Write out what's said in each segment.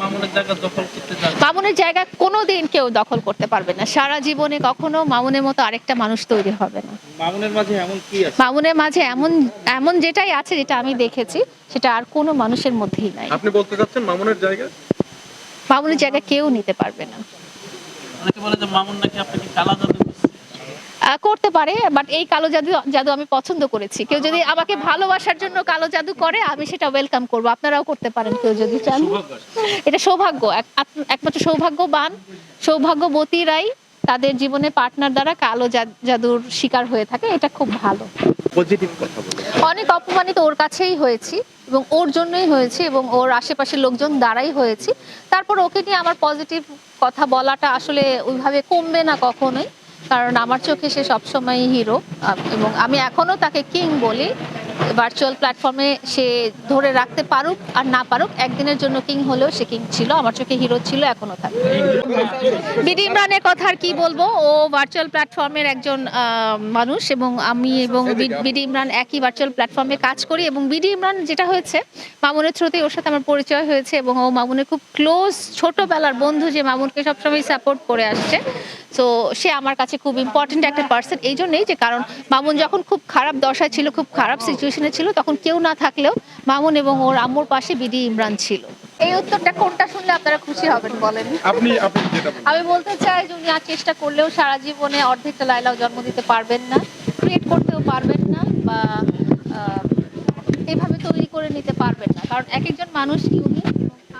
মামুনের জায়গা দখল করতে যাচ্ছে মামুনের জায়গা কোনোদিন কেউ দখল করতে পারবে না। সারা জীবনে কখনো মামুনের মতো আরেকটা মানুষ তৈরি হবে না। মামুনের মাঝে এমন কি আছে? মামুনের মাঝে এমন এমন যেটাই আছে যেটা আমি দেখেছি সেটা আর কোনো মানুষের মধ্যেই নাই। আপনি বলতে চাচ্ছেন মামুনের জায়গা? মামুনের জায়গা কেউ নিতে পারবে না। অনেকে বলে যে মামুন নাকি আপনাকে কালা জাদু করতে পারে বাট এই কালো জাদু জাদু আমি পছন্দ করেছি। কেউ যদি আমাকে ভালোবাসার জন্য কালো জাদু করে আমি সেটা ওয়েলকাম করব। আপনারাও করতে পারেন কেউ যদি চান। এটা সৌভাগ্য। একমাত্র সৌভাগ্যবান সৌভাগ্যবতীরাই তাদের জীবনে পার্টনার দ্বারা কালো জাদুর শিকার হয়ে থাকে। এটা খুব ভালো। পজিটিভ কথা বলুন অনেক অপমানিত ওর কাছেই হয়েছি এবং ওর জন্যই হয়েছি এবং ওর আশেপাশের লোকজন দ্বারাই হয়েছি। তারপর ওকে নিয়ে আমার পজিটিভ কথা বলাটা আসলে ওইভাবে কমবে না কখনোই। কারণ আমার চোখে সে সবসময় হিরো এবং আমি এখনও তাকে কিং বলি। ভার্চুয়াল প্ল্যাটফর্মে সে ধরে রাখতে পারুক আর না পারুক একদিনের জন্য কিং হলেও সে কিং ছিল আমার চোখে হিরো ছিল এখনও থাকে। বিডি ইমরানের কথা আর কি বলব? ও ভার্চুয়াল প্ল্যাটফর্মের একজন মানুষ এবং আমি এবং বি- বিডি ইমরান একই ভার্চুয়াল প্ল্যাটফর্মে কাজ করি এবং বিডি ইমরান যেটা হয়েছে মামুনের থ্রুতেই ওর সাথে আমার পরিচয় হয়েছে এবং ও মামুনের খুব ক্লোজ ছোটবেলার বন্ধু যে মামুনকে সবসময় সাপোর্ট করে আসছে। তো সে আমার কাছে খুব ইম্পর্টেন্ট একটা পার্সন এই জন্যই যে কারণ মামুন যখন খুব খারাপ দশায় ছিল খুব খারাপ সিচুয়েশনে ছিল তখন কেউ না থাকলেও মামুন এবং ওর আম্মুর পাশে বিডি ইমরান ছিল। এই উত্তরটা কোনটা শুনলে আপনারা খুশি হবেন বলেন? আপনি আপনি যেটা আমি বলতে চাই যে উনি আর চেষ্টা করলেও সারা জীবনে অর্ধেকটা লাইলাও জন্ম দিতে পারবেন না ক্রিয়েট করতেও পারবেন না বা এইভাবে তৈরি করে নিতে পারবেন না। কারণ এক একজন মানুষ ইউনিক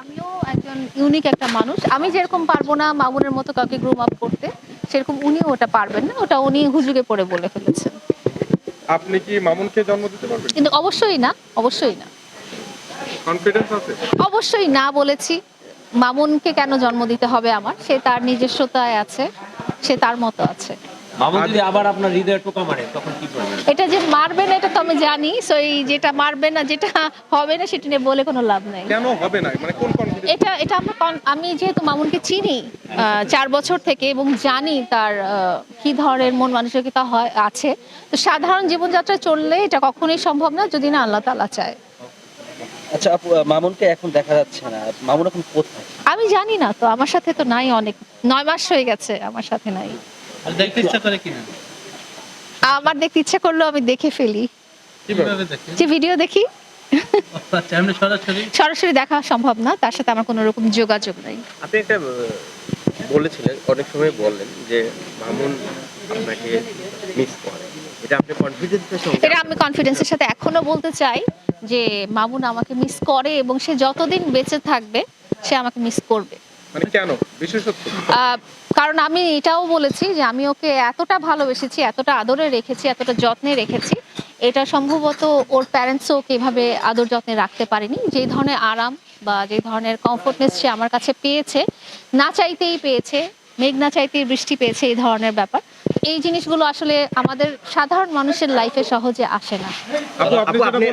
আমিও একজন ইউনিক একটা মানুষ। আমি যেরকম পারব না মামুনের মতো কাউকে গ্রুম আপ করতে। সেরকম উনিও ওটা পারবেন না ওটা উনি হুজুগে পড়ে বলে ফেলেছেন। আপনি কি মামুনকে জন্ম দিতে পারবেন? কিন্তু অবশ্যই না অবশ্যই না। কনফিডেন্স আছে? অবশ্যই না বলেছি মামুনকে কেন জন্ম দিতে হবে আমার? সে তার নিজস্বতায় আছে সে তার মতো আছে। মামুন যদি আবার আপনার হৃদয়ে টোকা মারে তখন কি করবেন? এটা যে মারবে না এটা তো আমি জানি সো এই যেটা মারবে না যেটা হবে না সেটা নিয়ে বলে কোনো লাভ নাই। কেন হবে না? মানে কোন কনফিডেন্স এটা এটা আমরা আমি যেহেতু মামুনকে চিনি চার বছর থেকে এবং জানি তার কি ধরনের মন মানসিকতা হয় আছে তো সাধারণ জীবনযাত্রা চললে এটা কখনোই সম্ভব না যদি না আল্লাহ তালা চায়। আচ্ছা আপু মামুনকে এখন দেখা যাচ্ছে না মামুন এখন কোথায়? আমি জানি না তো আমার সাথে তো নাই অনেক নয় মাস হয়ে গেছে আমার সাথে নাই। দেখতে ইচ্ছা করে কিনা? আমার দেখতে ইচ্ছে করলেও আমি দেখে ফেলি। কীভাবে দেখে? যে ভিডিও দেখি? সরাসরি? সরাসরি দেখা সম্ভব না তার সাথে আমার কোনো রকম যোগাযোগ নাই। আপনি একটা বলেছিলেন অনেক সময় বললেন যে মামুন আপনাকে মিস করে। এটা আপনি কনফিডেন্সের সঙ্গে এটা আমি কনফিডেন্সের সাথে এখনও বলতে চাই যে মামুন আমাকে মিস করে এবং সে যতদিন বেঁচে থাকবে সে আমাকে মিস করবে। মানে কেন? বিশেষত্ব? কারণ আমি এটাও বলেছি যে আমি ওকে এতটা ভালোবেসেছি এতটা আদরে রেখেছি এতটা যত্নে রেখেছি এটা সম্ভবত ওর প্যারেন্টসও ওকে এভাবে আদর যত্নে রাখতে পারেনি। যে ধরনের আরাম বা যে ধরনের কমফোর্টনেস সে আমার কাছে পেয়েছে, না চাইতেই পেয়েছে, মেঘ না চাইতেই বৃষ্টি পেয়েছে এই ধরনের ব্যাপার। এই জিনিসগুলো আসলে আমাদের সাধারণ মানুষের লাইফে সহজে আসে না। আপু আপনি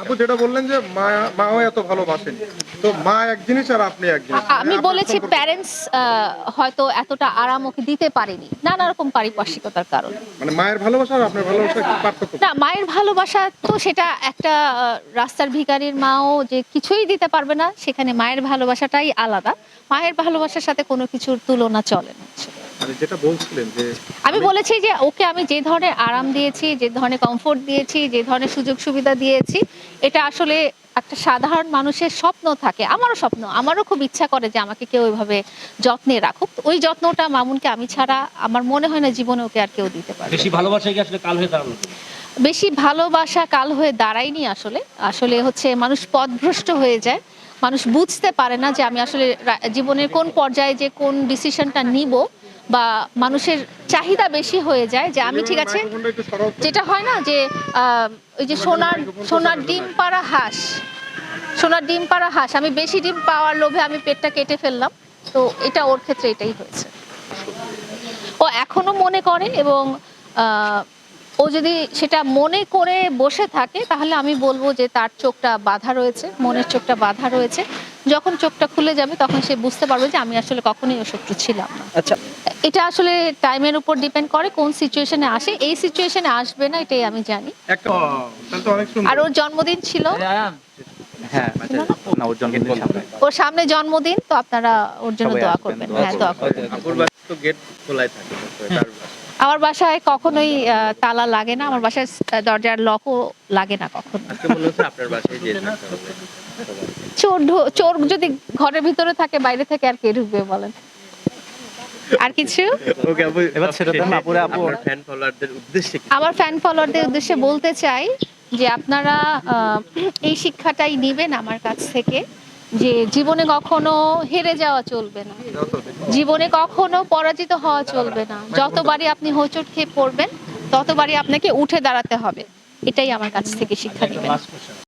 আপু, যেটা বললেন যে মা মাও এত ভালোবাসেন। তো মা এক জিনিস আর আপনি এক জিনিস। আমি বলেছি প্যারেন্টস হয়তো এতটা আরাম ওকে দিতে পারেনি নানা রকম পারিপার্শ্বিকতার কারণে। মানে মায়ের ভালোবাসা আর আপনার ভালোবাসা কি পার্থক্য? না মায়ের ভালোবাসা তো সেটা একটা রাস্তার ভিখারির মাও যে কিছুই দিতে পারবে না সেখানে মায়ের ভালোবাসাটাই আলাদা। মায়ের ভালোবাসার সাথে কোনো কিছুর তুলনা চলে না মানে যেটা বলছিলেন যে আমি বলেছি যে ওকে আমি যে ধরনের আরাম দিয়েছি যে ধরনের কমফোর্ট দিয়েছি যে ধরনের সুযোগ সুবিধা দিয়েছি এটা আসলে একটা সাধারণ মানুষের স্বপ্ন থাকে। আমারও স্বপ্ন আমারও খুব ইচ্ছা করে যে আমাকে কেউ ওইভাবে যত্নে রাখুক। ওই যত্নটা মামুনকে আমি ছাড়া আমার মনে হয় না জীবনে ওকে আর কেউ দিতে পারে বেশি ভালোবাসা কি আসলে কাল হয়ে দাঁড়াল বেশি ভালোবাসা কাল হয়ে দাঁড়ায়নি আসলে। আসলে হচ্ছে মানুষ পথভ্রষ্ট হয়ে যায়। মানুষ বুঝতে পারে না যে আমি আসলে রা- জীবনের কোন পর্যায়ে যে কোন ডিসিশনটা নিব। বা মানুষের চাহিদা বেশি হয়ে যায় যে আমি ঠিক আছে। যেটা হয় না যে ওই যে সোনার সোনার ডিম পাড়া হাঁস। সোনার ডিম পাড়া হাঁস। আমি বেশি ডিম পাওয়ার লোভে আমি পেটটা কেটে ফেললাম। তো এটা ওর ক্ষেত্রে এটাই হয়েছে। ও এখনও মনে করে এবং আহ, ও যদি সেটা মনে করে বসে থাকে তাহলে আমি বলব যে তার চোখটা বাধা রয়েছে মনের চোখটা বাধা রয়েছে। যখন চোখটা খুলে যাবে তখন সে বুঝতে পারবে যে আমি আসলে কখনোই শত্রু ছিলাম না। আচ্ছা। এটা আসলে টাইমের উপর ডিপেন্ড করে কোন সিচুয়েশনে আসে। এই সিচুয়েশনে আসবে না এটাই আমি জানি। একটা তাহলে তো অনেক সুন্দর। আর ওর জন্মদিন ছিল? হ্যাঁ ওর জন্মদিন সামনে। জন্মদিন তো আপনারা ওর জন্য দোয়া করবেন। হ্যাঁ দোয়া করবেন। তো গেট খোলাই থাকে। আমার বাসায় কখনোই আহ, তালা লাগে না। আমার বাসায় দরজার লকও লাগে না কখনো। চোর চোর যদি ঘরের ভিতরে থাকে বাইরে থেকে আর কে ঢুকবে বলেন? আর কিছু? এবার ছেড়ে আপুরা, আপু। ফ্যান ফলোয়ারদের উদ্দেশ্যে আমার ফ্যান ফলোয়ারদের উদ্দেশ্যে বলতে চাই যে আপনারা আহ, এই শিক্ষাটাই নেবেন আমার কাছ থেকে। যে জীবনে কখনো হেরে যাওয়া চলবে না। জীবনে কখনো পরাজিত হওয়া চলবে না। যতবারই আপনি হোঁচট খেয়ে পড়বেন, ততবারই আপনাকে উঠে দাঁড়াতে হবে। এটাই আমার কাছ থেকে শিক্ষা নেবেন।